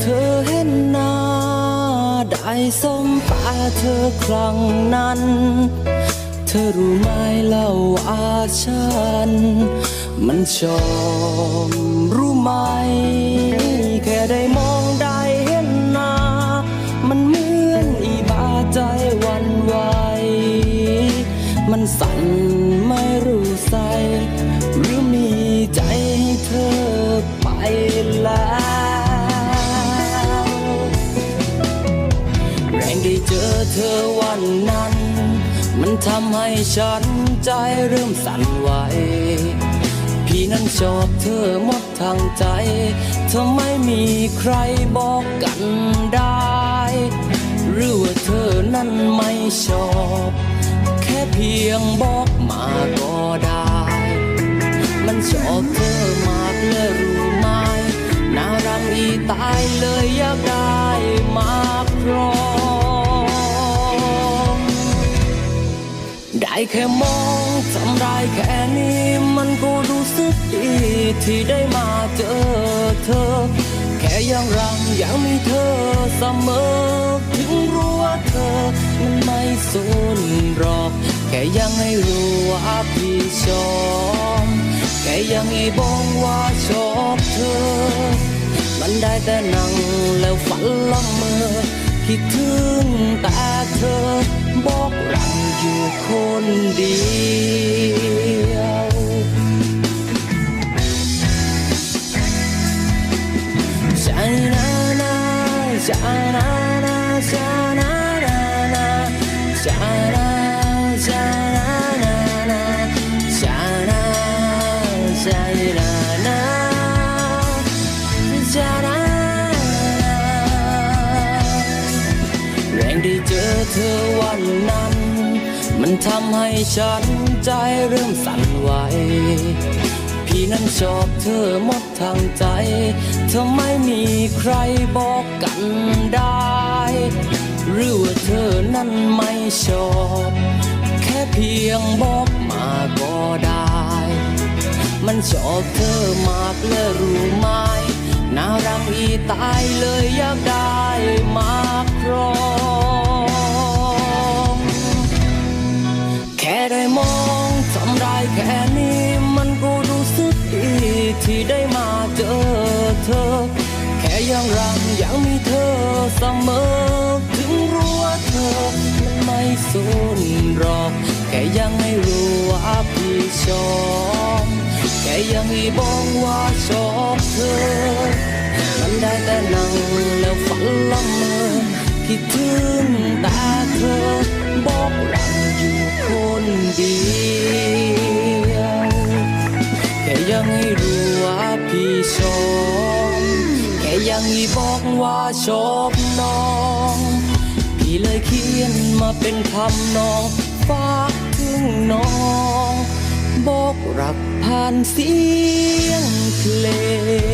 เธอเห็นหน้า ได้สมตาเธอครั้งนั้น เธอรู้ไหมเล่าอาฉัน มันชอมรู้ไหม แค่ได้มอง เจอเธอวันนั้น มันทำให้ฉันใจเริ่มสั่นไหว พี่นั้นชอบเธอหมดทางใจเธอไม่มีใครบอกกันได้ หรือว่าเธอนั้นไม่ชอบ แค่เพียงบอกมาก็ได้ มันชอบเธอมากเลยรู้ไหมน่ารังอีตายเลยอยากได้มา แค่มองทำได้แค่นี้มันก็รู้สึกดีที่ได้มาเจอเธอ แค่ยังรังยังมีเธอเสมอ ถึงรู้ว่าเธอมันไม่สนหรอก แค่ยังให้รู้ว่าพี่ชอบแค่ยังให้บอกว่าชอบเธอ มันได้แต่นั่งแล้วฝันละเมอ คิดถึงแต่เธอบอกรักอยู่คนเดียวชานานาชา ได้เจอเธอวันนั้น มันทำให้ฉันใจเริ่มสั่นไหว พี่นั้นชอบเธอหมดทางใจ เธอไม่มีใครบอกกันได้ หรือว่าเธอนั้นไม่ชอบ แค่เพียงบอกมาก็ได้ มันชอบเธอมากเลยรู้ไหม น่ารักอีตายเลยอยากได้มาครอง แค่ได้มองทำได้แค่นี้มันก็รู้สึกดีที่ได้มาเจอเธอ แค่ยังรักยังมีเธอเสมอ ถึงรู้ว่าเธอมันไม่สนหรอก แค่ยังให้รู้ว่าพี่ชอบ แค่ยังให้บอกว่าชอบเธอ คิดถึงแต่เธอบอกรักอยู่คนเดียวแค่ยังให้รู้ว่าพี่ชอบแค่ยังให้บอกว่าชอบน้อง พี่เลยเขียนมาเป็นคำนองฝากถึงน้อง บอกรักผ่านเสียงเพลง